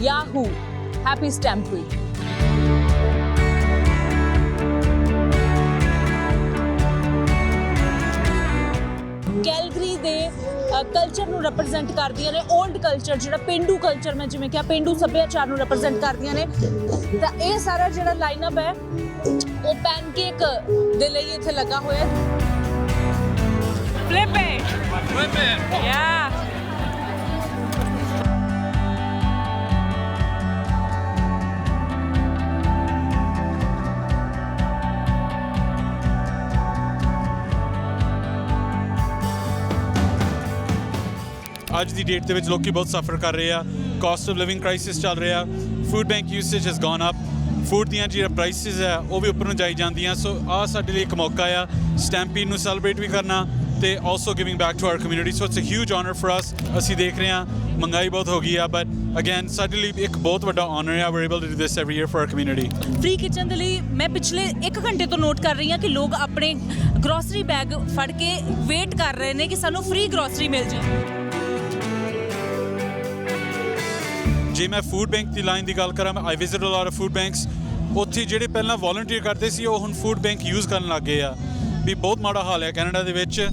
Yahoo! Happy Stampede! Calgary ਦੇ culture ਨੂੰ represent ਕਰਦੀਆਂ ਨੇ 올ਡ ਕਲਚਰ ਜਿਹੜਾ ਪਿੰਡੂ ਕਲਚਰ ਮੈਂ ਜਿਵੇਂ ਕਿਹਾ ਪਿੰਡੂ ਸੱਭਿਆਚਾਰ ਨੂੰ ਰਿਪਰੈਜ਼ੈਂਟ ਕਰਦੀਆਂ ਨੇ ਤਾਂ ਇਹ ਸਾਰਾ ਜਿਹੜਾ ਲਾਈਨਅਪ ਹੈ ਉਹ ਪੈਨਕੇਕ ਦੇ ਲਈ ਇੱਥੇ ਲੱਗਾ ਹੋਇਆ ਹੈ Flip it. Flip it. Yeah. ਅੱਜ ਦੀ ਡੇਟ ਦੇ ਵਿੱਚ ਲੋਕੀ ਬਹੁਤ ਸਫਰ ਕਰ ਰਹੇ ਆ। ਕਾਸਟ ਆਫ ਲਿਵਿੰਗ ਕ੍ਰਾਈਸਿਸ ਚੱਲ ਰਿਹਾ। Food bank usage has gone up food ਦੀਆਂ ਜਿਹੜਾ ਪ੍ਰਾਈਸਿਸ ਹੈ ਉਹ ਵੀ ਉੱਪਰ ਨੂੰ ਜਾਈ ਜਾਂਦੀਆਂ। ਸੋ ਆ ਸਾਡੇ ਲਈ ਇੱਕ ਮੌਕਾ ਆ। ਸਟੈਂਪੀਡ ਨੂੰ ਸੈਲੀਬ੍ਰੇਟ ਵੀ ਕਰਨਾ ਤੇ also giving back to our community so it's a huge honour for us ਅਸੀਂ ਦੇਖ ਰਹੇ ਹਾਂ, ਮਹਿੰਗਾਈ ਬਹੁਤ ਹੋ ਗਈ ਆ। ਬਟ ਅਗੇਨ ਸਾਡੇ ਲਈ ਇੱਕ ਬਹੁਤ ਵੱਡਾ ਆਨਰ ਆ। We able to do this every year for our community free kitchen ਦੇ ਲਈ ਮੈਂ ਪਿਛਲੇ 1 ਘੰਟੇ ਤੋਂ ਨੋਟ ਕਰ ਰਹੀ ਹਾਂ ਕਿ ਲੋਕ ਆਪਣੇ ਗਰੋਸਰੀ ਬੈਗ ਫੜ ਕੇ ਵੇਟ ਕਰ ਰਹੇ ਨੇ ਕਿ ਸਾਨੂੰ ਫ੍ਰੀ ਗਰੋਸਰੀ ਮਿਲ ਜਾਏ। ਜੇ ਮੈਂ ਫੂਡ ਬੈਂਕ ਦੀ ਲਾਈਨ ਦੀ ਗੱਲ ਕਰਾਂ, ਮੈਂ I visit a lot of food banks ਉੱਥੇ ਜਿਹੜੇ ਪਹਿਲਾਂ ਵੋਲੰਟੀਅਰ ਕਰਦੇ ਸੀ, ਉਹ ਹੁਣ ਫੂਡ ਬੈਂਕ ਯੂਜ਼ ਕਰਨ ਲੱਗ ਗਏ ਆ। ਵੀ ਬਹੁਤ ਮਾੜਾ ਹਾਲ ਹੈ ਕੈਨੇਡਾ ਦੇ ਵਿੱਚ।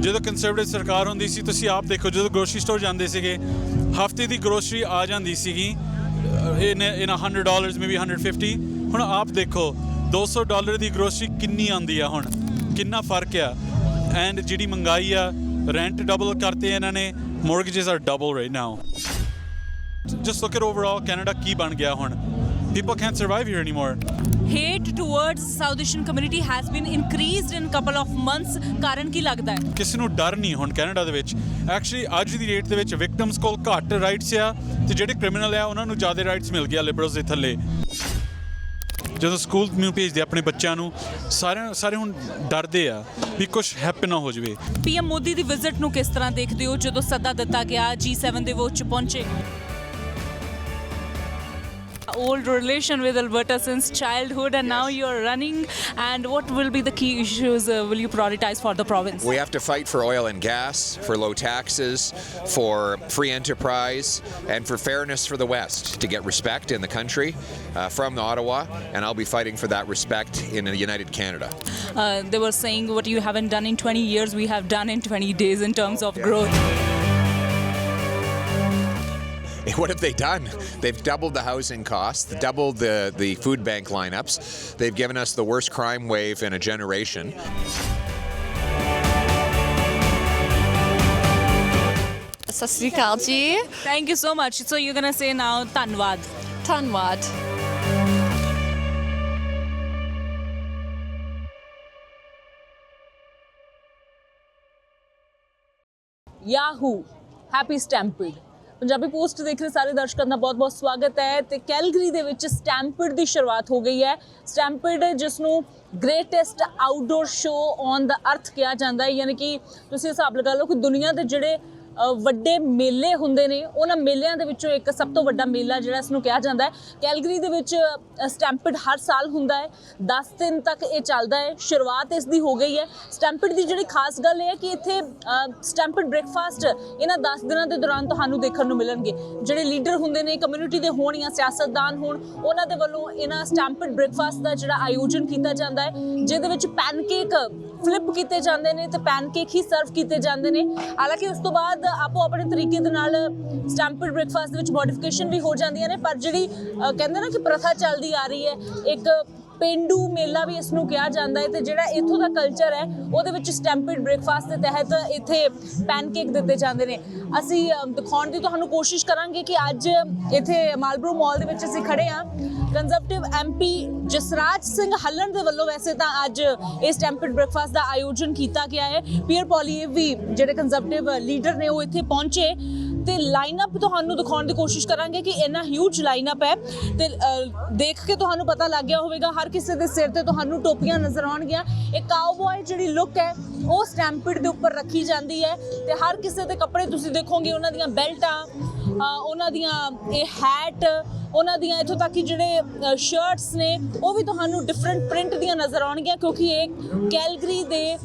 ਜਦੋਂ ਕੰਸਰਵੇਟਿਵ ਸਰਕਾਰ ਹੁੰਦੀ ਸੀ, ਤੁਸੀਂ ਆਪ ਦੇਖੋ, ਜਦੋਂ ਗਰੋਸਰੀ ਸਟੋਰ ਜਾਂਦੇ ਸੀਗੇ, ਹਫ਼ਤੇ ਦੀ ਗਰੋਸਰੀ ਆ ਜਾਂਦੀ ਸੀਗੀ। ਇਨ ਇਨ 100 ਡਾਲਰਸ ਮੇਬੀ 150 ਹੁਣ ਆਪ ਦੇਖੋ 200 ਡਾਲਰ ਦੀ ਗਰੋਸਰੀ ਕਿੰਨੀ ਆਉਂਦੀ ਆ ਹੁਣ। ਕਿੰਨਾ ਫ਼ਰਕ ਆ। ਐਂਡ ਜਿਹੜੀ ਮਹਿੰਗਾਈ ਆ ਰੈਂਟ ਡਬਲ ਕਰਤੇ ਇਹਨਾਂ ਨੇ। Mortgages are double right now just look at overall Canada ਕੀ ਬਣ ਗਿਆ ਹੁਣ? People can't survive here anymore. Hate towards South Asian community has been increased in couple of months. ਕਾਰਨ ਕੀ ਲੱਗਦਾ ਹੈ ਕਿਸੇ ਨੂੰ ਡਰ ਨਹੀਂ ਹੁਣ ਕੈਨੇਡਾ ਦੇ ਵਿੱਚ। ਐਕਚੁਅਲੀ ਅੱਜ ਦੀ ਡੇਟ ਦੇ ਵਿੱਚ ਵਿਕਟਮਸ ਕੋਲ ਘੱਟ ਰਾਈਟਸ ਆ ਤੇ ਜਿਹੜੇ ਕ੍ਰਿਮੀਨਲ ਆ ਉਹਨਾਂ ਨੂੰ ਜ਼ਿਆਦਾ ਰਾਈਟਸ ਮਿਲ ਗਿਆ ਲਿਬਰਲਸ ਦੇ ਥੱਲੇ। ਜਦੋਂ ਸਕੂਲ ਨੂੰ ਭੇਜਦੇ ਆਪਣੇ ਬੱਚਿਆਂ ਨੂੰ ਸਾਰੇ ਸਾਰੇ ਹੁਣ ਡਰਦੇ ਆ ਵੀ ਕੁਝ ਹੈਪਨ ਨਾ ਹੋ ਜਾਵੇ। ਪੀਐਮ ਮੋਦੀ ਦੀ ਵਿਜ਼ਿਟ ਨੂੰ ਕਿਸ ਤਰ੍ਹਾਂ ਦੇਖਦੇ ਹੋ ਜਦੋਂ ਸੱਦਾ ਦਿੱਤਾ ਗਿਆ G7 ਦੇ ਵਿੱਚ ਪਹੁੰਚੇ? Old relation with Alberta since childhood and now you're running. And what will be the key issues uh, will you prioritize for the province? We have to fight for oil and gas, for low taxes, for free enterprise, and for fairness for the West to get respect in the country uh, from Ottawa, and I'll be fighting for that respect in the United Canada. uh, they were saying what you haven't done in 20 years we have done in 20 days in terms of growth what have they done? They've doubled the housing costs, doubled the, the food bank lineups. They've given us the worst crime wave in a generation. Thank you so much. So you're gonna say now Tanwad. Tanwad. Yahoo! Happy Stampede! Punjabi Post ਦੇਖ ਰਹੇ ਸਾਰੇ ਦਰਸ਼ਕਾਂ ਦਾ ਬਹੁਤ-ਬਹੁਤ ਸਵਾਗਤ ਹੈ ਤੇ Calgary ਦੇ ਵਿੱਚ ਸਟੈਂਪਡ ਦੀ ਸ਼ੁਰੂਆਤ ਹੋ ਗਈ ਹੈ। ਸਟੈਂਪਡ ਜਿਸ ਨੂੰ greatest outdoor show on the earth ਕਿਹਾ ਜਾਂਦਾ ਹੈ। ਯਾਨੀ ਕਿ ਤੁਸੀਂ ਹਿਸਾਬ ਲਗਾ ਲਓ ਕਿ ਦੁਨੀਆ ਦੇ ਜਿਹੜੇ ਵੱਡੇ ਮੇਲੇ ਹੁੰਦੇ ਨੇ। ਉਹਨਾਂ ਮੇਲਿਆਂ ਦੇ ਵਿੱਚੋਂ ਇੱਕ ਸਭ ਤੋਂ ਵੱਡਾ ਮੇਲਾ ਜਿਹੜਾ ਇਸ ਨੂੰ ਕਿਹਾ ਜਾਂਦਾ ਹੈ। ਕੈਲਗਰੀ ਦੇ ਵਿੱਚ ਸਟੈਂਪਡ ਹਰ ਸਾਲ ਹੁੰਦਾ ਹੈ। 10 ਦਿਨ ਤੱਕ ਇਹ ਚੱਲਦਾ ਹੈ। ਸ਼ੁਰੂਆਤ ਇਸ ਦੀ ਹੋ ਗਈ ਹੈ। ਸਟੈਂਪਡ ਦੀ ਜਿਹੜੀ ਖਾਸ ਗੱਲ ਇਹ ਹੈ ਕਿ ਇੱਥੇ ਸਟੈਂਪਡ ਬ੍ਰੇਕਫਾਸਟ ਇਹਨਾਂ 10 ਦਿਨਾਂ ਦੇ ਦੌਰਾਨ ਤੁਹਾਨੂੰ ਦੇਖਣ ਨੂੰ ਮਿਲਣਗੇ। ਜਿਹੜੇ ਲੀਡਰ ਹੁੰਦੇ ਨੇ, ਕਮਿਊਨਿਟੀ ਦੇ ਹੋਣ ਜਾਂ ਸਿਆਸਤਦਾਨ ਹੋਣ, ਉਹਨਾਂ ਦੇ ਵੱਲੋਂ ਇਹਨਾਂ ਸਟੈਂਪਡ ਬ੍ਰੇਕਫਾਸਟ ਦਾ ਜਿਹੜਾ ਆਯੋਜਨ ਕੀਤਾ ਜਾਂਦਾ ਹੈ, ਜਿਹਦੇ ਵਿੱਚ ਪੈਨਕੇਕ ਫਲਿੱਪ ਕੀਤੇ ਜਾਂਦੇ ਨੇ ਤੇ ਪੈਨਕੇਕ ਹੀ ਸਰਵ ਕੀਤੇ ਜਾਂਦੇ ਨੇ। ਹਾਲਾਂਕਿ ਉਸ ਤੋਂ ਬਾਅਦ ਆਪੋ ਆਪਣੇ ਤਰੀਕੇ ਦੇ ਨਾਲ ਸਟੈਂਪਡ ਬ੍ਰੇਕਫਾਸਟ ਦੇ ਵਿੱਚ ਮੋਡੀਫਿਕੇਸ਼ਨ ਵੀ ਹੋ ਜਾਂਦੀਆਂ ਨੇ, ਪਰ ਜਿਹੜੀ ਕਹਿੰਦੇ ਨਾ ਕਿ ਪ੍ਰਥਾ ਚੱਲਦੀ ਆ ਰਹੀ ਹੈ, ਇੱਕ ਪਿੰਡੂ ਮੇਲਾ ਵੀ ਇਸ ਨੂੰ ਕਿਹਾ ਜਾਂਦਾ ਹੈ ਤੇ ਜਿਹੜਾ ਇੱਥੋਂ ਦਾ ਕਲਚਰ ਹੈ, ਉਹਦੇ ਵਿੱਚ ਸਟੈਂਪਡ ਬ੍ਰੇਕਫਾਸਟ ਦੇ ਤਹਿਤ ਇੱਥੇ ਪੈਨਕੇਕ ਦਿੱਤੇ ਜਾਂਦੇ ਨੇ। ਅਸੀਂ ਦਿਖਾਉਣ ਦੀ ਤੁਹਾਨੂੰ ਕੋਸ਼ਿਸ਼ ਕਰਾਂਗੇ ਕਿ ਅੱਜ ਇੱਥੇ ਮਾਲਬਰੋ ਮਾਲ ਦੇ ਵਿੱਚ ਅਸੀਂ ਖੜੇ ਆ ਕੰਜ਼ਰਵੇਟਿਵ ਐਮਪੀ ਜਸਰਾਜ ਸਿੰਘ ਹੱਲਣ ਦੇ ਵੱਲੋਂ ਵੈਸੇ ਤਾਂ ਅੱਜ ਇਹ ਸਟੈਂਪਡ ਬ੍ਰੇਕਫਾਸਟ ਦਾ ਆਯੋਜਨ ਕੀਤਾ ਗਿਆ ਹੈ। ਪੀਅਰ ਪੋਲੀਏ ਵੀ ਜਿਹੜੇ ਕੰਜ਼ਰਵੇਟਿਵ ਲੀਡਰ ਨੇ ਉਹ ਇੱਥੇ ਪਹੁੰਚੇ। ਤੇ ਲਾਈਨਅਪ ਤੁਹਾਨੂੰ ਦਿਖਾਉਣ ਦੀ ਕੋਸ਼ਿਸ਼ ਕਰਾਂਗੇ ਕਿ ਇੰਨਾ ਹਿਊਜ ਲਾਈਨਅਪ ਹੈ ਤੇ ਦੇਖ ਕੇ ਤੁਹਾਨੂੰ ਪਤਾ ਲੱਗ ਗਿਆ ਹੋਵੇਗਾ, ਹਰ ਕਿਸੇ ਦੇ ਸਿਰ ਤੇ ਤੁਹਾਨੂੰ ਟੋਪੀਆਂ ਨਜ਼ਰ ਆਉਣਗੀਆਂ। ਇਹ ਕਾਊਬॉय ਜਿਹੜੀ ਲੁੱਕ ਹੈ, ਉਹ ਸਟੈਂਪਿਡ ਦੇ ਉੱਪਰ ਰੱਖੀ ਜਾਂਦੀ ਹੈ ਤੇ ਹਰ ਕਿਸੇ ਦੇ ਕੱਪੜੇ ਤੁਸੀਂ ਦੇਖੋਗੇ, ਉਹਨਾਂ ਦੀਆਂ ਬੈਲਟਾਂ ਉਹਨਾਂ ਦੀਆਂ ਇਹ ਹੈਟ ਉਹਨਾਂ ਦੀਆਂ ਇੱਥੋਂ ਤੱਕ ਕਿ ਜਿਹੜੇ ਸ਼ਰਟਸ ਨੇ, ਉਹ ਵੀ ਤੁਹਾਨੂੰ ਡਿਫਰੈਂਟ ਪ੍ਰਿੰਟ ਦੀਆਂ ਨਜ਼ਰ ਆਉਣਗੀਆਂ ਕਿਉਂਕਿ ਇਹ ਕੈਲਗਰੀ ਦੇ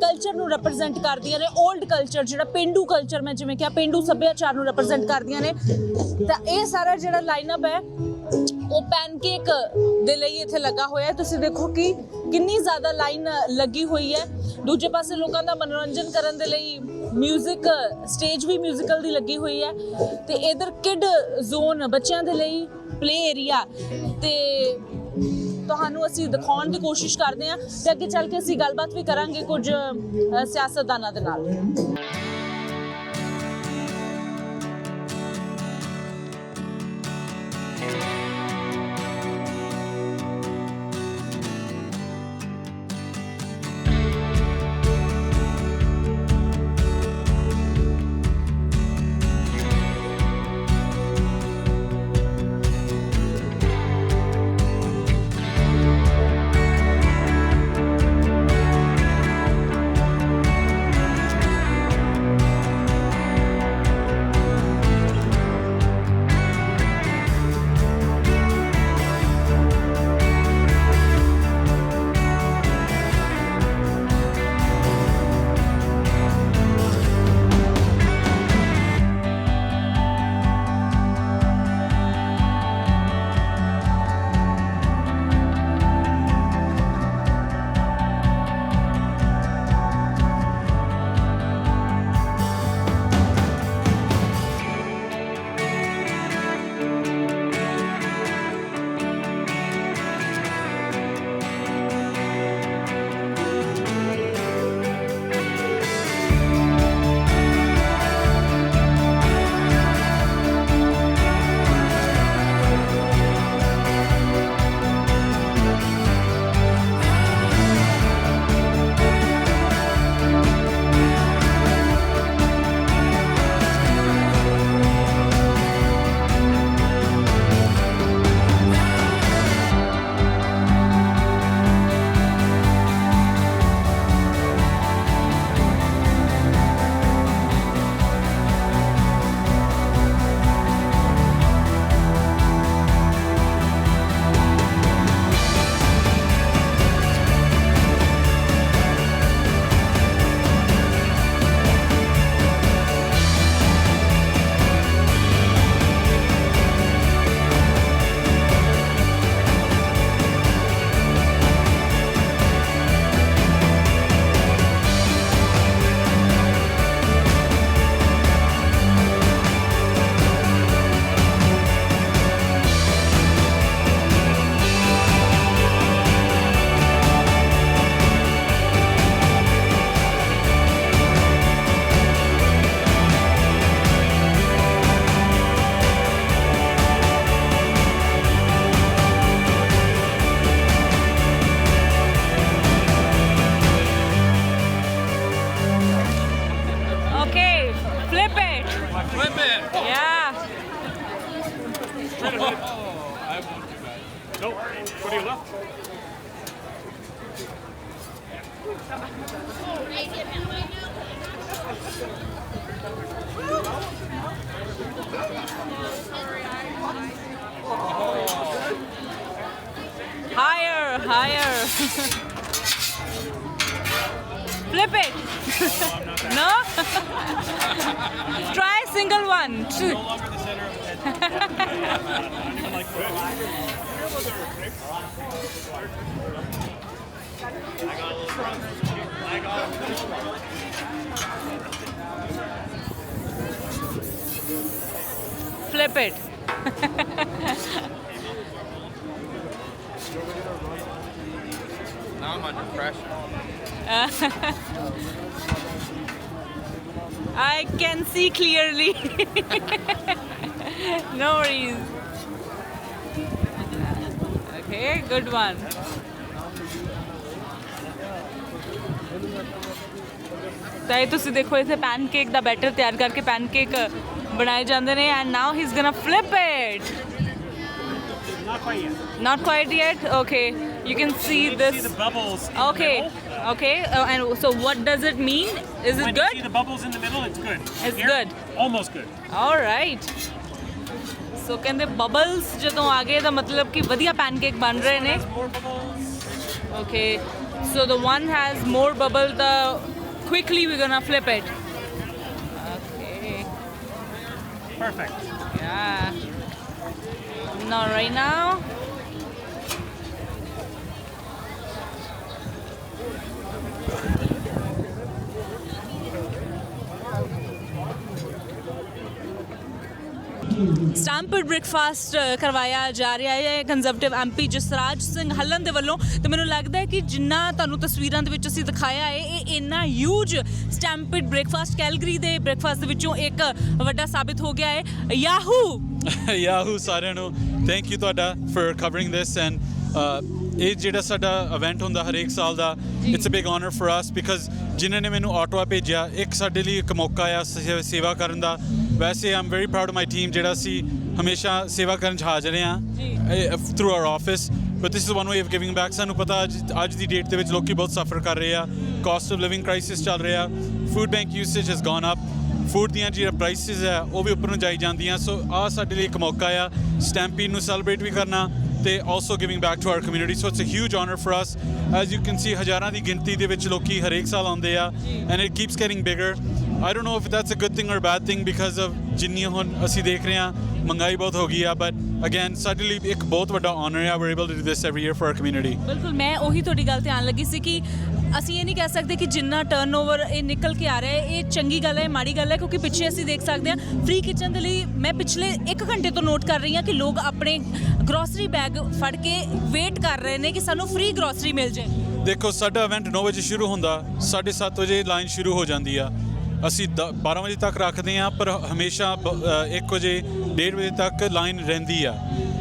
ਕਲਚਰ ਨੂੰ ਰਿਪਰੈਜ਼ੈਂਟ ਕਰਦੀਆਂ ਨੇ 올ਡ ਕਲਚਰ ਜਿਹੜਾ ਪਿੰਡੂ ਕਲਚਰ ਮੈਂ ਜਿਵੇਂ ਕਿਹਾ, ਪਿੰਡੂ ਸੱਭਿਆਚਾਰ ਨੂੰ ਰਿਪਰੈਜ਼ੈਂਟ ਕਰਦੀਆਂ ਨੇ। ਤਾਂ ਇਹ ਸਾਰਾ ਜਿਹੜਾ ਲਾਈਨਅਪ ਹੈ ਉਹ ਪੈਨਕੇਕ ਦੇ ਲਈ ਇੱਥੇ ਲੱਗਾ ਹੋਇਆ ਤੁਸੀਂ ਦੇਖੋ ਕਿ ਕਿੰਨੀ ਜ਼ਿਆਦਾ ਲਾਈਨ ਲੱਗੀ ਹੋਈ ਹੈ। ਦੂਜੇ ਪਾਸੇ ਲੋਕਾਂ ਦਾ ਮਨੋਰੰਜਨ ਕਰਨ ਦੇ ਲਈ ਮਿਊਜ਼ਿਕ ਸਟੇਜ ਵੀ ਮਿਊਜ਼ੀਕਲ ਦੀ ਲੱਗੀ ਹੋਈ ਹੈ। ਤੇ ਇਧਰ ਕਿਡ ਜ਼ੋਨ ਬੱਚਿਆਂ ਦੇ ਲਈ ਪਲੇ ਏਰੀਆ ਤੇ ਤੁਹਾਨੂੰ ਅਸੀਂ ਦਿਖਾਉਣ ਦੀ ਕੋਸ਼ਿਸ਼ ਕਰਦੇ ਹਾਂ ਤੇ ਅੱਗੇ ਚੱਲ ਕੇ ਅਸੀਂ ਗੱਲਬਾਤ ਵੀ ਕਰਾਂਗੇ ਕੁਝ ਸਿਆਸਤਦਾਨਾਂ ਦੇ ਨਾਲ। Flip it. no? Try single one. Two. Flip it. Now I'm under pressure. I can see clearly. no worries. Okay, good one. ਤਾਂ ਇਹ ਤੁਸੀਂ ਦੇਖੋ ਇੱਥੇ ਪੈਨਕੇਕ ਦਾ ਬੈਟਰ ਤਿਆਰ ਕਰਕੇ ਪੈਨਕੇਕ ਬਣਾਏ ਜਾਂਦੇ ਨੇ and now he is gonna flip it Not quite yet. Not quite yet. Okay, you can see You can this. See the bubbles. in the Okay, middle. okay. Uh, and so, what does it mean? Is it When you see good? the bubbles in the middle, it's good. It's Here, good. Almost good. All right. ਸੋ ਕਹਿੰਦੇ bubbles ਜਦੋਂ ਆ ਗਏ ਤਾਂ ਮਤਲਬ ਕਿ ਵਧੀਆ pancake ਬਣ ਰਹੇ ਨੇ okay so the one has more bubble the quickly we gonna flip it okay Perfect. Yeah. Not right now. Stampede breakfast ਕਰਵਾਇਆ ਜਾ ਰਿਹਾ ਹੈ। ਕੰਜ਼ਰਵੇਟਿਵ ਐਮਪੀ ਜਸਰਾਜ ਸਿੰਘ ਹੱਲਨ ਦੇ ਵੱਲੋਂ। ਤੇ ਮੈਨੂੰ ਲੱਗਦਾ ਹੈ ਕਿ ਜਿੰਨਾ ਤੁਹਾਨੂੰ ਤਸਵੀਰਾਂ ਦੇ ਵਿੱਚ ਅਸੀਂ ਦਿਖਾਇਆ ਹੈ ਇਹ ਇੰਨਾ ਹਿਊਜ ਸਟੈਂਪਡ ਬ੍ਰੇਕਫਾਸਟ ਕੈਲਗਰੀ ਦੇ ਬ੍ਰੇਕਫਾਸਟ ਦੇ ਵਿੱਚੋਂ ਇੱਕ ਵੱਡਾ ਸਾਬਿਤ ਹੋ ਗਿਆ ਹੈ। ਯਾਹੂ ਯਾਹੂ ਸਾਰਿਆਂ ਨੂੰ ਥੈਂਕ ਯੂ ਤੁਹਾਡਾ ਫॉर ਕਵਰਿੰਗ ਥਿਸ ਐਂਡ ਇਹ ਜਿਹੜਾ ਸਾਡਾ ਇਵੈਂਟ ਹੁੰਦਾ ਹਰੇਕ ਸਾਲ ਦਾ it's a big honour for us because ਜਿਨ੍ਹਾਂ ਨੇ ਮੈਨੂੰ ਆਟੋਆ ਭੇਜਿਆ ਇੱਕ ਸਾਡੇ ਲਈ ਇੱਕ ਮੌਕਾ ਆ ਸੇਵਾ ਕਰਨ ਦਾ। ਵੈਸੇ I'm very proud of my team ਜਿਹੜਾ ਸੀ ਹਮੇਸ਼ਾ ਸੇਵਾ ਕਰਨ 'ਚ ਹਾਜ਼ਰ ਆ through our office but this is one way of giving back ਸਾਨੂੰ ਪਤਾ ਅੱਜ ਦੀ ਡੇਟ ਦੇ ਵਿੱਚ ਲੋਕੀ ਬਹੁਤ ਸਫਰ ਕਰ ਰਹੇ ਆ। ਕਾਸਟ ਆਫ ਲਿਵਿੰਗ ਕ੍ਰਾਈਸਿਸ ਚੱਲ ਰਿਹਾ। Food bank usage has gone up food ਦੀਆਂ ਜਿਹੜਾ ਪ੍ਰਾਈਸਿਸ ਹੈ ਉਹ ਵੀ ਉੱਪਰ ਨੂੰ ਜਾਈ ਜਾਂਦੀਆਂ। ਸੋ ਆ ਸਾਡੇ ਲਈ ਇੱਕ ਮੌਕਾ ਆ। ਸਟੈਂਪੀਡ ਨੂੰ ਸੈਲੀਬ੍ਰੇਟ ਵੀ ਕਰਨਾ ਤੇ also giving back to our community so it's a huge honour for us as you can see ਹਜ਼ਾਰਾਂ ਦੀ ਗਿਣਤੀ ਦੇ ਵਿੱਚ ਲੋਕੀ ਹਰੇਕ ਸਾਲ ਆਉਂਦੇ ਆ and it keeps getting bigger I don't know if that's a good thing or bad thing because of ਜਿੰਨੀ ਹੁਣ ਅਸੀਂ ਦੇਖ ਰਹੇ ਹਾਂ ਮਹਿੰਗਾਈ ਬਹੁਤ ਹੋ ਗਈ ਆ ਬਟ ਅਗੇਨ ਸਾਡੇ ਇੱਕ ਬਹੁਤ ਵੱਡਾ ਆਨਰ ਹੈ we to do this every year for our community ਬਿਲਕੁਲ ਮੈਂ ਉਹੀ ਤੁਹਾਡੀ ਗੱਲ ਤੇ ਆਣ ਲੱਗੀ ਸੀ ਕਿ ਅਸੀਂ ਇਹ ਨਹੀਂ ਕਹਿ ਸਕਦੇ ਕਿ ਜਿੰਨਾ ਟਰਨਓਵਰ ਇਹ ਨਿਕਲ ਕੇ ਆ ਰਿਹਾ ਹੈ ਇਹ ਚੰਗੀ ਗੱਲ ਹੈ ਮਾੜੀ ਗੱਲ ਹੈ ਕਿਉਂਕਿ ਪਿੱਛੇ ਅਸੀਂ ਦੇਖ ਸਕਦੇ ਹਾਂ ਫ੍ਰੀ ਕਿਚਨ ਦੇ ਲਈ ਮੈਂ ਪਿਛਲੇ 1 ਘੰਟੇ ਤੋਂ ਨੋਟ ਕਰ ਰਹੀ ਹਾਂ ਕਿ ਲੋਕ ਆਪਣੇ ਗਰੋਸਰੀ ਬੈਗ ਫੜ ਕੇ ਵੇਟ ਕਰ ਰਹੇ ਨੇ ਕਿ ਸਾਨੂੰ ਫ੍ਰੀ ਗਰੋਸਰੀ ਮਿਲ ਜਾਏ ਦੇਖੋ ਸਾਡਾ ਇਵੈਂਟ 9 ਵਜੇ ਸ਼ੁਰੂ ਹੁੰਦਾ 7:30 ਵਜੇ ਲਾਈਨ ਸ਼ੁਰੂ ਹੋ ਜਾਂਦੀ ਆ। ਅਸੀਂ ਦ- 12 ਵਜੇ ਤੱਕ ਰੱਖਦੇ ਆ ਪਰ ਹਮੇਸ਼ਾ 1 ਵਜੇ 1:30 ਵਜੇ ਤੱਕ ਲਾਈਨ ਰਹਿੰਦੀ ਆ।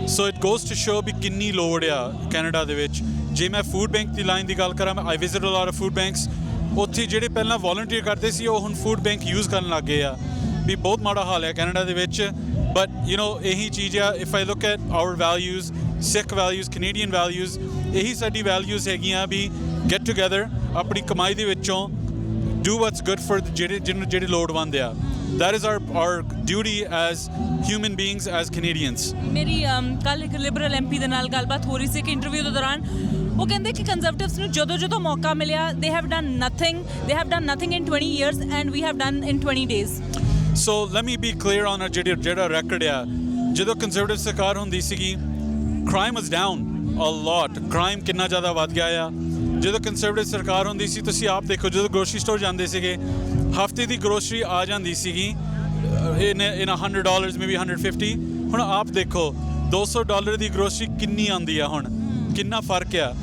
So it goes to show ਵੀ ਕਿੰਨੀ ਲੋੜ ਆ ਕੈਨੇਡਾ ਦੇ ਵਿੱਚ। ਜੇ ਮੈਂ ਫੂਡ ਬੈਂਕ ਦੀ ਲਾਈਨ ਦੀ ਗੱਲ ਕਰਾਂ I visit a lot of food banks ਉੱਥੇ ਜਿਹੜੇ ਪਹਿਲਾਂ ਵੋਲੰਟੀਅਰ ਕਰਦੇ ਸੀ, ਉਹ ਹੁਣ ਫੂਡ ਬੈਂਕ ਯੂਜ਼ ਕਰਨ ਲੱਗ ਗਏ ਆ। ਵੀ ਬਹੁਤ ਮਾੜਾ ਹਾਲ ਹੈ ਕੈਨੇਡਾ ਦੇ ਵਿੱਚ। ਬਟ ਯੂ نو ਇਹੀ ਚੀਜ਼ ਆ if I look at our values Sikh values Canadian values ਇਹੀ ਸਾਡੀ ਵੈਲਿਊਜ਼ ਹੈਗੀਆਂ ਵੀ ਗੈਟ ਟੂਗੇਦਰ ਆਪਣੀ ਕਮਾਈ ਦੇ ਵਿੱਚੋਂ do what's good for the ਜਿਹੜੇ ਜਿਹਨੂੰ ਜਿਹੜੇ ਲੋੜਵੰਦ ਆ। That is our our duty as human beings as Canadians ਮੇਰੀ ਕੱਲ ਇੱਕ ਲਿਬਰਲ ਐਮਪੀ ਦੇ ਨਾਲ ਗੱਲਬਾਤ ਹੋ ਰਹੀ ਸੀ ਕਿ ਇੰਟਰਵਿਊ ਦੇ ਦੌਰਾਨ। ਉਹ ਕਹਿੰਦੇ ਕਿ ਕੰਜ਼ਰਵੇਟਿਵਸ ਨੂੰ ਜਦੋਂ ਜਦੋਂ ਮੌਕਾ ਮਿਲਿਆ they have done nothing they have done nothing in 20 years and we have done in 20 days so let me be clear on our ਜਿਹੜਾ ਜਿਹੜਾ ਰੈਕੋਰਡ ਆ। ਜਦੋਂ ਕੰਜ਼ਰਵੇਟਿਵ ਸਰਕਾਰ ਹੁੰਦੀ ਸੀਗੀ crime was down a lot crime ਕਿੰਨਾ ਜ਼ਿਆਦਾ ਵੱਧ ਗਿਆ ਆ। ਜਦੋਂ ਕੰਜ਼ਰਵੇਟਿਵ ਸਰਕਾਰ ਹੁੰਦੀ ਸੀ, ਤੁਸੀਂ ਆਪ ਦੇਖੋ, ਜਦੋਂ ਗਰੋਸਰੀ ਸਟੋਰ ਜਾਂਦੇ ਸੀਗੇ, ਹਫ਼ਤੇ ਦੀ ਗਰੋਸਰੀ ਆ ਜਾਂਦੀ ਸੀਗੀ। ਇਨ ਇਨ 100 ਡਾਲਰਸ ਮੇਬੀ 150 ਹੁਣ ਆਪ ਦੇਖੋ 200 ਡਾਲਰ ਦੀ ਗਰੋਸਰੀ ਕਿੰਨੀ ਆਉਂਦੀ ਆ ਹੁਣ? ਕਿੰਨਾ ਫ਼ਰਕ ਆ?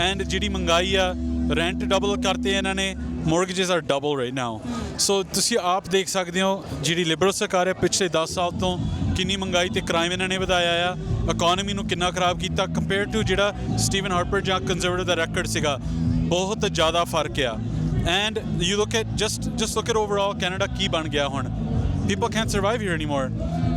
ਐਂਡ ਜਿਹੜੀ ਮਹਿੰਗਾਈ ਆ ਰੈਂਟ ਡਬਲ ਕਰਤੇ ਇਹਨਾਂ ਨੇ mortgages are double right now so ਤੁਸੀਂ ਆਪ ਦੇਖ ਸਕਦੇ ਹੋ, ਜਿਹੜੀ ਲਿਬਰਲ ਸਰਕਾਰ ਹੈ, ਪਿਛਲੇ 10 ਸਾਲ ਤੋਂ ਕਿੰਨੀ ਮਹਿੰਗਾਈ ਤੇ ਕ੍ਰਾਈਮ ਇਹਨਾਂ ਨੇ ਵਧਾਇਆ ਆ ਇਕਨੋਮੀ ਨੂੰ ਕਿੰਨਾ ਖਰਾਬ ਕੀਤਾ ਕੰਪੇਅਰ ਟੂ ਜਿਹੜਾ ਸਟੀਵਨ ਹਾਰਪਰ ਜਾਂ ਕੰਜ਼ਰਵੇਟਿਵ ਦਾ ਰੈਕੋਰਡ ਸੀਗਾ ਬਹੁਤ ਜ਼ਿਆਦਾ ਫ਼ਰਕ ਆ and you look at just just look at overall Canada ਕੀ ਬਣ ਗਿਆ ਹੁਣ people can't survive here anymore.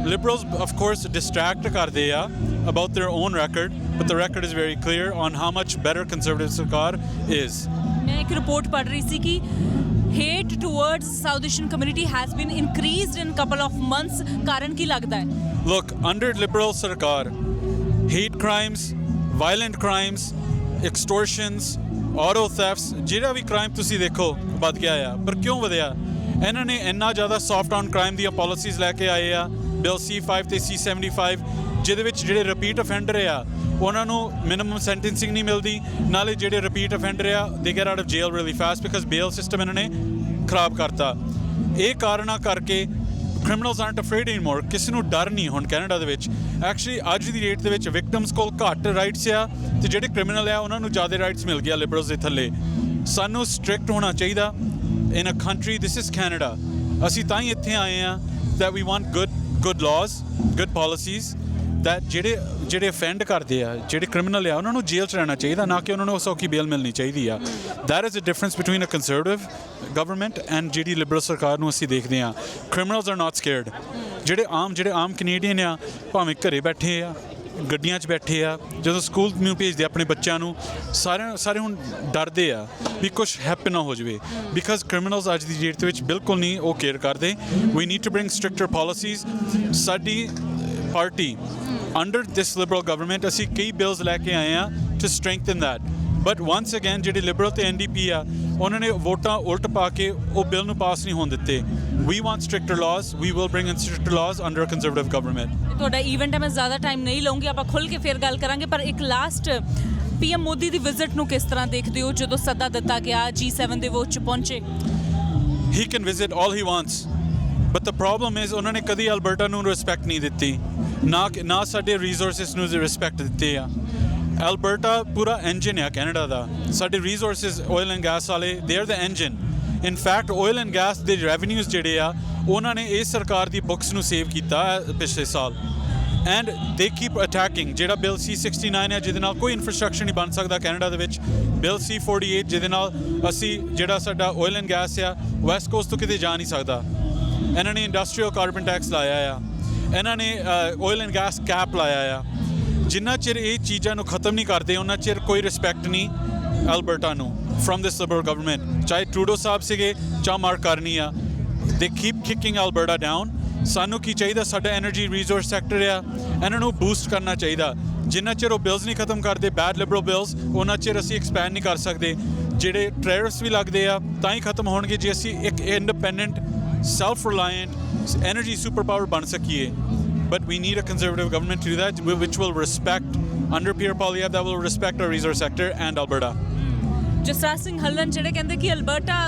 Liberals, of course, distract ਕਰਦੇ ਆ about their own record, but the record is very clear on how much better conservative ਸਰਕਾਰ is. ਮੈਂ ਇੱਕ report ਪੜ੍ਹ ਰਹੀ ਸੀ ਕਿ hate towards South Asian community has been increased in couple of months ਕਾਰਨ ਕੀ ਲੱਗਦਾ ਹੈ Look, under liberal Sarkar, hate crimes, violent crimes, extortions, auto thefts, ਜਿਹੜਾ ਵੀ crime ਤੁਸੀਂ ਦੇਖੋ ਵੱਧ ਗਿਆ ਆ ਪਰ ਕਿਉਂ ਵਧਿਆ ਇਹਨਾਂ ਨੇ ਇੰਨਾ ਜ਼ਿਆਦਾ soft on crime ਦੀਆਂ ਪਾਲਿਸੀਜ਼ ਲੈ ਕੇ ਆਏ ਆ ਬਿਲ C5 ਤੇ C75 ਜਿਹਦੇ ਵਿੱਚ ਜਿਹੜੇ ਰਿਪੀਟ ਅਫੈਂਡਰ ਆ ਉਹਨਾਂ ਨੂੰ ਮਿਨੀਮਮ ਸੈਂਟੈਂਸਿੰਗ ਨਹੀਂ ਮਿਲਦੀ। ਨਾਲੇ ਜਿਹੜੇ ਰਿਪੀਟ ਅਫੈਂਡਰ ਆ they get out of jail really fast because bail system ਇਹਨਾਂ ਨੇ ਖਰਾਬ ਕਰਤਾ। ਇਹ ਕਾਰਨਾਂ ਕਰਕੇ ਕ੍ਰਿਮੀਨਲਸ ਆਰਨਟ ਅਫਰੇਡ ਐਨੀਮੋਰ ਕਿਸੇ ਨੂੰ ਡਰ ਨਹੀਂ ਹੁਣ ਕੈਨੇਡਾ ਦੇ ਵਿੱਚ। ਐਕਚੁਅਲੀ ਅੱਜ ਦੀ ਡੇਟ ਦੇ ਵਿੱਚ ਵਿਕਟਮਸ ਕੋਲ ਘੱਟ ਰਾਈਟਸ ਆ ਤੇ ਜਿਹੜੇ ਕ੍ਰਿਮੀਨਲ ਆ, ਉਹਨਾਂ ਨੂੰ ਜ਼ਿਆਦਾ ਰਾਈਟਸ ਮਿਲ ਗਿਆ ਲਿਬਰਲਸ ਦੇ ਥੱਲੇ। ਸਾਨੂੰ ਸਟ੍ਰਿਕਟ ਹੋਣਾ ਚਾਹੀਦਾ in a country this is Canada ਅਸੀਂ ਤਾਂ ਹੀ ਇੱਥੇ ਆਏ ਆ that we want good good laws, good policies that ਜਿਹੜੇ ਜਿਹੜੇ ਅਫੈਂਡ ਕਰਦੇ ਆ, ਜਿਹੜੇ ਕ੍ਰਿਮੀਨਲ ਆ, ਉਹਨਾਂ ਨੂੰ ਜੇਲ੍ਹ 'ਚ ਰਹਿਣਾ ਚਾਹੀਦਾ, ਨਾ ਕਿ ਉਹਨਾਂ ਨੂੰ ਸੌਖੀ ਬੇਲ ਮਿਲਣੀ ਚਾਹੀਦੀ ਆ। That is the difference between a conservative government and ਜਿਹੜੀ ਲਿਬਰਲ ਸਰਕਾਰ ਨੂੰ ਅਸੀਂ ਦੇਖਦੇ ਆ। Criminals ਆਰ not ਸਕੇਅਰਡ ਜਿਹੜੇ ਆਮ ਜਿਹੜੇ ਆਮ ਕੈਨੇਡੀਅਨ ਆ, ਭਾਵੇਂ ਘਰੇ ਬੈਠੇ ਆ, ਗੱਡੀਆਂ 'ਚ ਬੈਠੇ ਆ, ਜਦੋਂ ਸਕੂਲ ਨੂੰ ਭੇਜਦੇ ਆਪਣੇ ਬੱਚਿਆਂ ਨੂੰ ਸਾਰੇ ਸਾਰੇ ਹੁਣ ਡਰਦੇ ਆ ਵੀ ਕੁਝ ਹੈਪਨ ਨਾ ਹੋ ਜਾਵੇ। ਬਿਕਾਜ਼ ਕ੍ਰਿਮੀਨਲਸ ਅੱਜ ਦੀ ਡੇਟ ਦੇ ਵਿੱਚ ਬਿਲਕੁਲ ਨਹੀਂ ਉਹ ਕੇਅਰ ਕਰਦੇ। We need to bring stricter policies ਸਾਡੀ party under this Liberal government ਅਸੀਂ ਕਈ ਬਿਲਸ ਲੈ ਕੇ ਆਏ ਆ to strengthen that but once again ਜਿਹੜੇ ਲਿਬਰਲ ਤੇ ਐਨਡੀਪੀ ਆ ਉਹਨਾਂ ਨੇ ਵੋਟਾਂ ਉਲਟ ਪਾ ਕੇ ਉਹ ਬਿੱਲ ਨੂੰ ਪਾਸ ਨਹੀਂ ਹੋਣ ਦਿੱਤੇ। We want stricter laws we will bring in stricter laws under a Conservative government ਇਹ ਤੁਹਾਡਾ ਇਵੈਂਟ ਹੈ ਮੈਂ ਜ਼ਿਆਦਾ ਟਾਈਮ ਨਹੀਂ ਲਵਾਂਗੀ ਆਪਾਂ ਖੁੱਲ ਕੇ ਫਿਰ ਗੱਲ ਕਰਾਂਗੇ ਪਰ ਇੱਕ ਲਾਸਟ ਪੀਐਮ ਮੋਦੀ ਦੀ ਵਿਜ਼ਿਟ ਨੂੰ ਕਿਸ ਤਰ੍ਹਾਂ ਦੇਖਦੇ ਹੋ ਜਦੋਂ ਸੱਦਾ ਦਿੱਤਾ ਗਿਆ G7 ਦੇ ਵਿੱਚ ਪਹੁੰਚੇ? He can visit all he wants. But the problem is ਉਹਨਾਂ ਨੇ ਕਦੀ ਅਲਬਰਟਾ ਨੂੰ ਰਿਸਪੈਕਟ ਨਹੀਂ ਦਿੱਤੀ। ਨਾ ਕਿ- ਨਾ ਸਾਡੇ ਰਿਸੋਰਸਸ ਨੂੰ ਰਿਸਪੈਕਟ ਦਿੱਤੀ ਆ। ਅਲਬਰਟਾ ਪੂਰਾ ਇੰਜਨ ਆ ਕੈਨੇਡਾ ਦਾ। ਸਾਡੇ ਰਿਸੋਰਸਸ ਆਇਲ ਐਂਡ ਗੈਸ ਵਾਲੇ ਦੇ are the engine in fact oil and gas ਦੇ ਰੈਵਨਿਊਜ਼ ਜਿਹੜੇ ਆ, ਉਹਨਾਂ ਨੇ ਇਸ ਸਰਕਾਰ ਦੀ ਬੁੱਕਸ ਨੂੰ ਸੇਵ ਕੀਤਾ ਪਿਛਲੇ ਸਾਲ। ਐਂਡ ਦੇ ਕੀਪ ਅਟੈਕਿੰਗ ਜਿਹੜਾ ਬਿੱਲ C69 ਹੈ ਜਿਹਦੇ ਨਾਲ ਕੋਈ ਇਨਫਰਾਸਟ੍ਰਕਚਰ ਨਹੀਂ ਬਣ ਸਕਦਾ ਕੈਨੇਡਾ ਦੇ ਵਿੱਚ। ਬਿੱਲ C48 ਜਿਹਦੇ ਨਾਲ ਅਸੀਂ ਜਿਹੜਾ ਸਾਡਾ ਆਇਲ ਐਂਡ ਗੈਸ ਆ ਵੈਸਟ ਕੋਸਟ ਤੋਂ ਕਿਤੇ ਜਾ ਨਹੀਂ ਸਕਦਾ। ਇਹਨਾਂ ਨੇ ਇੰਡਸਟਰੀਅਲ ਕਾਰਬਨ ਟੈਕਸ ਲਾਇਆ ਆ। ਇਹਨਾਂ ਨੇ ਆਇਲ ਐਂਡ ਗੈਸ ਕੈਪ ਲਾਇਆ ਆ। ਜਿੰਨਾ ਚਿਰ ਇਹ ਚੀਜ਼ਾਂ ਨੂੰ ਖਤਮ ਨਹੀਂ ਕਰਦੇ, ਉਹਨਾਂ ਚਿਰ ਕੋਈ ਰਿਸਪੈਕਟ ਨਹੀਂ ਅਲਬਰਟਾ ਨੂੰ ਫਰਮ ਦਿਸ ਲਿਬਰਲ ਗਵਰਨਮੈਂਟ ਚਾਹੇ ਟਰੂਡੋ ਸਾਹਿਬ ਸੀਗੇ, ਚਾਹ ਮਾਰ ਕਰਨੀ ਆ। ਦੇ ਕੀਪ ਕਿਕਿੰਗ ਅਲਬਰਟਾ ਡਾਊਨ ਸਾਨੂੰ ਕੀ ਚਾਹੀਦਾ? ਸਾਡਾ એનર્ਜੀ ਰਿਸੋਰਸ ਸੈਕਟਰ ਆ। ਇਹਨਾਂ ਨੂੰ ਬੂਸਟ ਕਰਨਾ ਚਾਹੀਦਾ। ਜਿੰਨਾ ਚਿਰ ਉਹ ਬਿਲਸ ਨਹੀਂ ਖਤਮ ਕਰਦੇ ਬੈਡ ਲਿਬਰਲ ਬਿਲਸ ਉਹਨਾਂ ਚਿਰ ਅਸੀਂ ਐਕਸਪੈਂਡ ਨਹੀਂ ਕਰ ਸਕਦੇ। ਜਿਹੜੇ ਟ੍ਰੈਰਸ ਵੀ ਲੱਗਦੇ ਆ, ਤਾਂ ਹੀ ਖਤਮ ਹੋਣਗੇ ਜੇ ਅਸੀਂ ਇੱਕ independent self reliant energy superpower ਬਣ ਸਕੀਏ but we need a conservative government to do that which will respect, under Pierre Polyev, that will respect our resource sector and Alberta. Jasraj Singh Hallan ਜਿਹੜੇ ਕਹਿੰਦੇ ਕਿ ਅਲਬਰਟਾ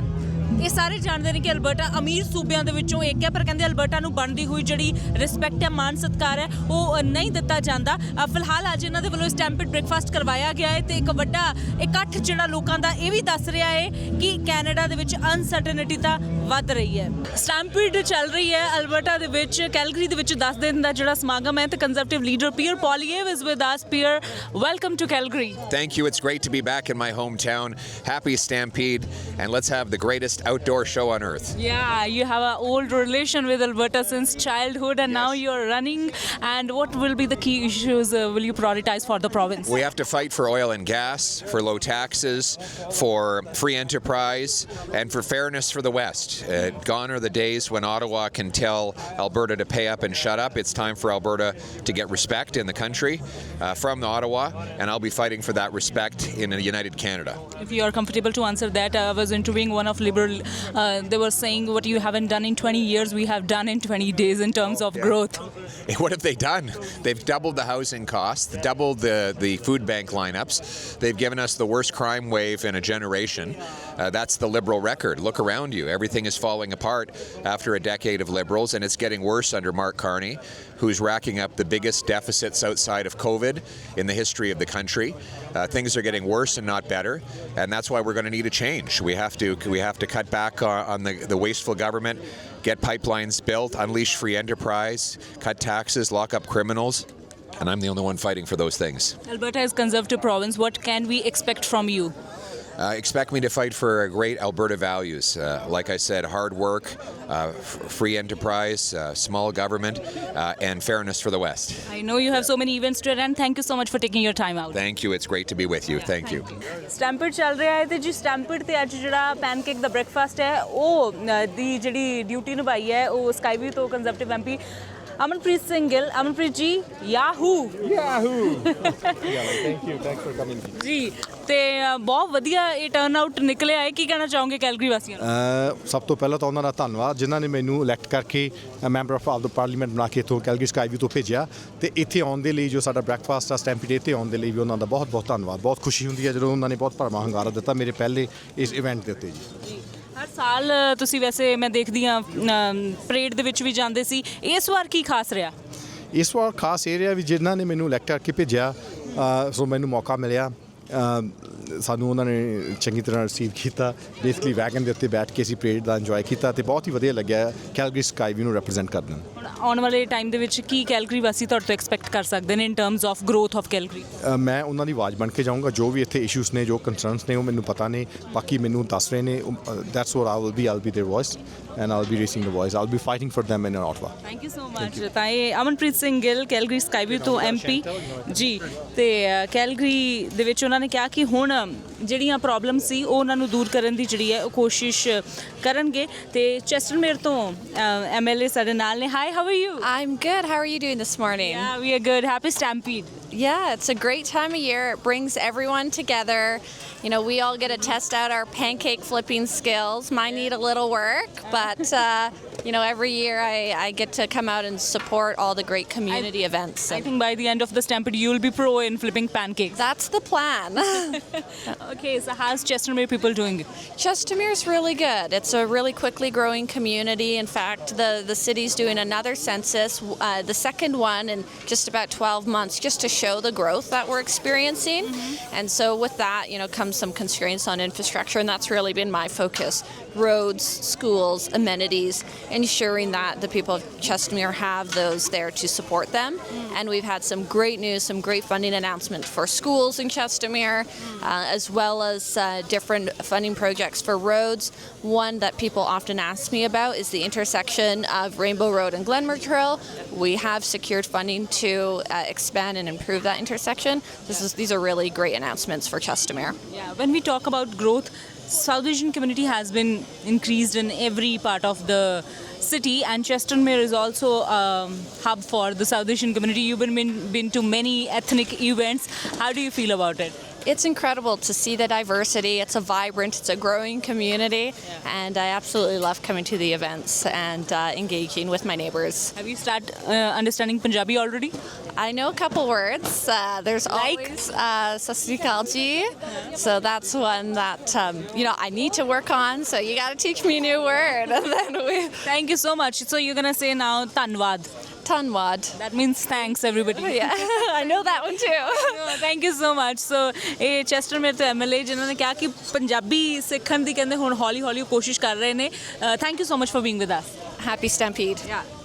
ਇਹ ਸਾਰੇ ਜਾਣਦੇ ਨੇ ਕਿ ਅਲਬਰਟਾ ਅਮੀਰ ਸੂਬਿਆਂ ਦੇ ਵਿੱਚੋਂ ਇੱਕ ਹੈ, ਪਰ ਕਹਿੰਦੇ ਅਲਬਰਟਾ ਨੂੰ ਬਣਦੀ ਹੋਈ ਜਿਹੜੀ ਰਿਸਪੈਕਟ ਹੈ ਮਾਨ ਸਤਕਾਰ ਹੈ, ਉਹ ਨਹੀਂ ਦਿੱਤਾ ਜਾਂਦਾ। ਫਿਲਹਾਲ ਅੱਜ ਇਹਨਾਂ ਦੇ ਵੱਲੋਂ ਸਟੈਂਪਡ ਬ੍ਰੇਕਫਾਸਟ ਕਰਵਾਇਆ ਗਿਆ ਹੈ ਤੇ ਇੱਕ ਵੱਡਾ ਇਕੱਠ ਜਿਹੜਾ ਲੋਕਾਂ ਦਾ ਇਹ ਵੀ ਦੱਸ ਰਿਹਾ ਹੈ ਕਿ ਕੈਨੇਡਾ ਦੇ ਵਿੱਚ ਅਨਸਰਟਨਿਟੀ ਦਾ ਵੱਧ ਰਹੀ ਹੈ ਸਟੈਂਪਡ ਚੱਲ ਰਹੀ ਹੈ ਅਲਬਰਟਾ ਦੇ ਵਿੱਚ ਕੈਲਗਰੀ ਦੇ ਵਿੱਚ 10 ਦਿਨ ਦਾ ਜਿਹੜਾ ਸਮਾਗਮ ਹੈ ਤੇ conservative leader Pierre Poilievre is with us Pierre welcome to Calgary Thank you. It's great to be back in my hometown. Happy Stampede, and let's have the greatest outdoor show on earth. Yeah, you have an old relation with Alberta since childhood, and now you're running. And what will be the key issues uh, will you prioritize for the province? We have to fight for oil and gas, for low taxes, for free enterprise, and for fairness for the West. Uh, gone are the days when Ottawa can tell Alberta to pay up and shut up. It's time for Alberta to get respect in the country uh, from Ottawa, and I'll be fighting for that respect in a united Canada. If you are comfortable to answer that, I was interviewing one of Liberal. Uh, they were saying what you haven't done in 20 years, we have done in 20 days in terms of growth. What have they done? They've doubled the housing costs, doubled the, the food bank lineups. They've given us the worst crime wave in a generation. Uh, that's the Liberal record. Look around you. Everything is falling apart after a decade of Liberals, and it's getting worse under Mark Carney, who's racking up the biggest deficits outside of COVID in the history of the country. Uh, things are getting worse and not better, and that's why we're going to need a change. We have to we have to cut back on, the, the wasteful government, get pipelines built, unleash free enterprise, cut taxes, lock up criminals. And I'm the only one fighting for those things. Alberta is conservative province. What can we expect from you? Uh, expect me to fight for great Alberta values. Uh, like I said, hard work, uh, f- free enterprise, uh, small government, uh, and fairness for the West. I know you have so many events to attend. Thank you so much for taking your time out. Thank you. It's great to be with you. Thank you. Stampede ਚੱਲ ਰਿਹਾ ਹੈ ਤੇ ਜੀ stamped ਤੇ ਅੱਜ ਜਿਹੜਾ pancake ਦਾ breakfast ਹੈ ਉਹ ਅ, ਦੀ ਜਿਹੜੀ ਡਿਊਟੀ ਨਿਭਾਈ ਹੈ ਉਹ ਸਕਾਈਵੀ ਤੋਂ ਕੰਜ਼ਰਵੇਟਿਵ ਐਮਪੀ ਅਮਨਪ੍ਰੀਤ ਸਿੰਘ ਗਿੱਲ ਅਮਨਪ੍ਰੀਤ ਜੀ ਯਾਹੂ Thank you. Thanks for coming. ਜੀ ਤੇ ਬਹੁਤ ਵਧੀਆ ਇਹ ਟਰਨ ਆਊਟ ਨਿਕਲਿਆ ਹੈ। ਕੀ ਕਹਿਣਾ ਚਾਹੋਗੇ ਕੈਲਗਰੀ ਵਾਸੀਆਂ ਨੂੰ? ਅ, ਸਭ ਤੋਂ ਪਹਿਲਾਂ ਤਾਂ ਉਹਨਾਂ ਦਾ ਧੰਨਵਾਦ ਜਿਨ੍ਹਾਂ ਨੇ ਮੈਨੂੰ ਇਲੈਕਟ ਕਰਕੇ ਮੈਂਬਰ ਆਫ ਆਫ ਦਾ ਪਾਰਲੀਮੈਂਟ ਬਣਾ ਕੇ ਇੱਥੋਂ ਕੈਲਗਰੀ ਸਕਾਈਵੀ ਤੋਂ ਭੇਜਿਆ। ਤੇ ਇੱਥੇ ਆਉਣ ਦੇ ਲਈ ਜੋ ਸਾਡਾ ਬ੍ਰੈਕਫਾਸਟ ਆ ਸਟੈਂਪੀਡੇ ਤੇ ਆਉਣ ਦੇ ਲਈ ਵੀ ਉਹਨਾਂ ਦਾ ਬਹੁਤ ਬਹੁਤ ਧੰਨਵਾਦ। ਬਹੁਤ ਖੁਸ਼ੀ ਹੁੰਦੀ ਹੈ ਜਦੋਂ ਉਹਨਾਂ ਨੇ ਬਹੁਤ ਭਰਵਾਂ ਹੰਗਾਰਾ ਦਿੱਤਾ ਮੇਰੇ ਪਹਿਲੇ ਇਸ ਇਵੈਂਟ ਦੇ ਉੱਤੇ ਜੀ ਹਰ ਸਾਲ ਤੁਸੀਂ ਵੈਸੇ ਮੈਂ ਦੇਖਦੀ ਆ ਪਰੇਡ ਦੇ ਵਿੱਚ ਵੀ ਜਾਂਦੇ ਸੀ। ਇਸ ਵਾਰ ਕੀ ਖਾਸ ਰਿਹਾ? ਇਸ ਵਾਰ ਖਾਸ ਏਰੀਆ ਵੀ ਜਿਨ੍ਹਾਂ ਨੇ ਮੈਨੂੰ ਇਲੈਕਟ ਕਰਕੇ ਭੇਜਿਆ ਸੋ ਮੈਨੂੰ ਮੌਕਾ ਮਿਲਿਆ। ਸਾਨੂੰ ਉਹਨਾਂ ਨੇ ਚੰਗੀ ਤਰ੍ਹਾਂ ਰਿਸੀਵ ਕੀਤਾ। ਬੇਸਿਕਲੀ ਵੈਗਨ ਦੇ ਉੱਤੇ ਬੈਠ ਕੇ ਅਸੀਂ ਪਰੇਡ ਦਾ ਇੰਜੋਏ ਕੀਤਾ ਤੇ ਬਹੁਤ ਹੀ ਵਧੀਆ ਲੱਗਿਆ। ਕੈਲਗਰੀ ਸਕਾਈਵੀ ਨੂੰ ਰਿਪਰੈਜ਼ੈਂਟ ਕਰਨਾ। ਹੁਣ ਆਉਣ ਵਾਲੇ ਟਾਈਮ ਦੇ ਵਿੱਚ ਕੀ ਕੈਲਗਰੀ ਵਾਸੀ ਤੁਹਾਡੇ ਤੋਂ ਐਕਸਪੈਕਟ ਕਰ ਸਕਦੇ ਨੇ in terms of growth of Calgary? ਮੈਂ ਉਹਨਾਂ ਦੀ ਆਵਾਜ਼ ਬਣ ਕੇ ਜਾਊਂਗਾ। ਜੋ ਵੀ ਇੱਥੇ ਇਸ਼ੂਸ ਨੇ ਜੋ ਕੰਸਰਨਸ ਨੇ ਉਹ ਮੈਨੂੰ ਪਤਾ ਨੇ। ਬਾਕੀ ਮੈਨੂੰ ਦੱਸ ਰਹੇ ਨੇ that's what I will be all be there voice and I be racing the voice I be fighting for them in Ottawa thank you so much ਤਾਂ ਇਹ ਅਮਨਪ੍ਰੀਤ ਸਿੰਘ ਗਿੱਲ ਕੈਲਗਰੀ ਸਕਾਈਵਿਊ ਤੋਂ ਐਮਪੀ ਜੀ ਤੇ ਕੈਲਗਰੀ ਦੇ ਵਿੱਚ ਉਹਨਾਂ ਨੇ ਕਿਹਾ ਕਿ ਹੁਣ ਜਿਹੜੀਆਂ ਪ੍ਰੋਬਲਮ ਸੀ ਉਹ ਉਹਨਾਂ ਨੂੰ ਦੂਰ ਕਰਨ ਦੀ ਜਿਹੜੀ ਹੈ ਉਹ ਕੋਸ਼ਿਸ਼ ਕਰਨਗੇ ਤੇ ਚੈਸਟਨਮੇਰ ਤੋਂ ਐਮਐਲਏ ਸਾਡੇ ਨਾਲ ਨੇ hi how are you? I'm good. How are you doing this morning? Yeah, we are good. Happy Stampede. Yeah, it's a great time of year. It brings everyone together. You know, we all get to test out our pancake flipping skills. Mine need a little work, but uh, you know, every year I, I get to come out and support all the great community events. I think by the end of the Stampede, you'll be pro in flipping pancakes. That's the plan. Okay, so how's Chestermere people doing? Chestermere's really good. It's a really quickly growing community. In fact, the, the city's doing another census, uh, the second one in just about 12 months, just to show the growth that we're experiencing. And so, with that, you know, comes some constraints on infrastructure, and that's really been my focus roads, schools, amenities, ensuring that the people of Chestermere have those there to support them. And we've had some great news, some great funding announcements for schools in Chestermere, uh, as well as uh, different funding projects for roads. One that people often ask me about is the intersection of Rainbow Road and Glenmore Trail. We have secured funding to uh, expand and improve that intersection. This is, these are really great announcements for Chestermere. Yeah, when we talk about growth, South Asian community has been increased in every part of the city, and Chestermere is also um, hub for the South Asian community. You've been been to many ethnic events. How do you feel about it? It's incredible to see the diversity. It's a vibrant, it's a growing community, and I absolutely love coming to the events and uh, engaging with my neighbors. Have you started uh, understanding Punjabi already? I know a couple words. Uh, there's Like? always uh, Sat Sri Akal Ji. So that's one that um, you know I need to work on. So you got to teach me a new word, and then we Thank you so much. So you're gonna say now Tanwad. Tanwad. That means thanks everybody. Yeah, I know that one too. Thank you so much so ਇਹ Chestermere ਤੋਂ MLA ਜਿਨ੍ਹਾਂ ਨੇ ਕਿਹਾ ਕਿ ਪੰਜਾਬੀ ਸਿੱਖਣ ਦੀ ਕਹਿੰਦੇ ਹੁਣ ਹੌਲੀ ਹੌਲੀ ਕੋਸ਼ਿਸ਼ ਕਰ ਰਹੇ ਨੇ thank you so much for being with us Happy Stampede. Academy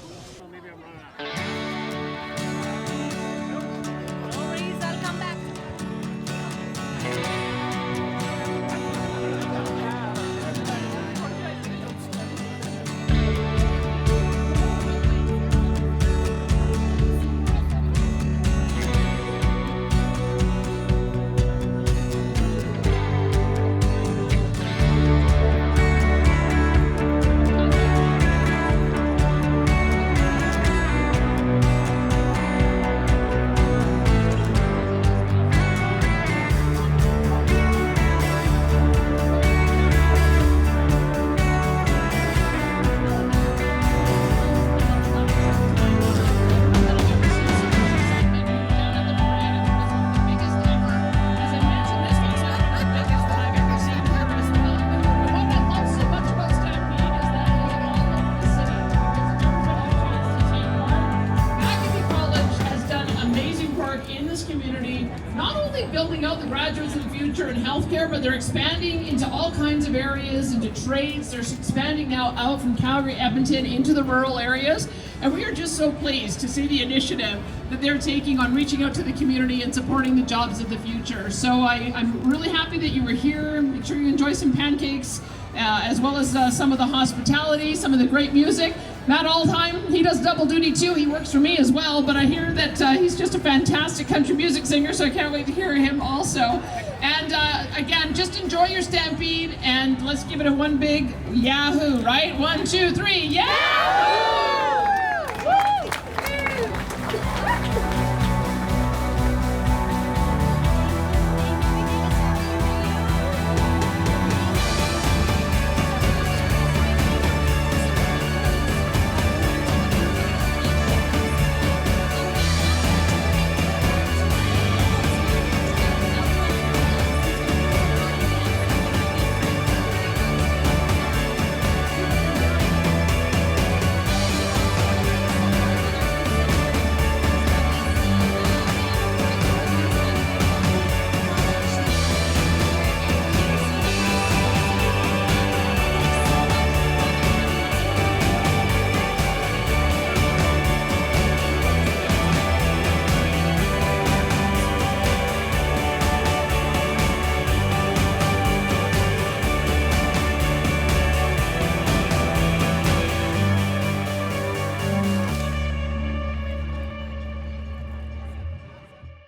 areas, trades. They're expanding now out from Calgary, Edmonton into the rural areas. And we are just so pleased to see the initiative that they're taking on reaching out to the community and supporting the jobs of the future. So I, I'm really happy that you were here. Make sure you enjoy some pancakes uh, as well as uh, some of the hospitality, some of the great music. Matt Aldheim, he does double duty too. He works for me as well, but I hear that uh, he's just a fantastic country music singer, so I can't wait to hear him also. And uh, again, just enjoy your stampede and let's give it a one big Yahoo, right? One, two, three, Yahoo!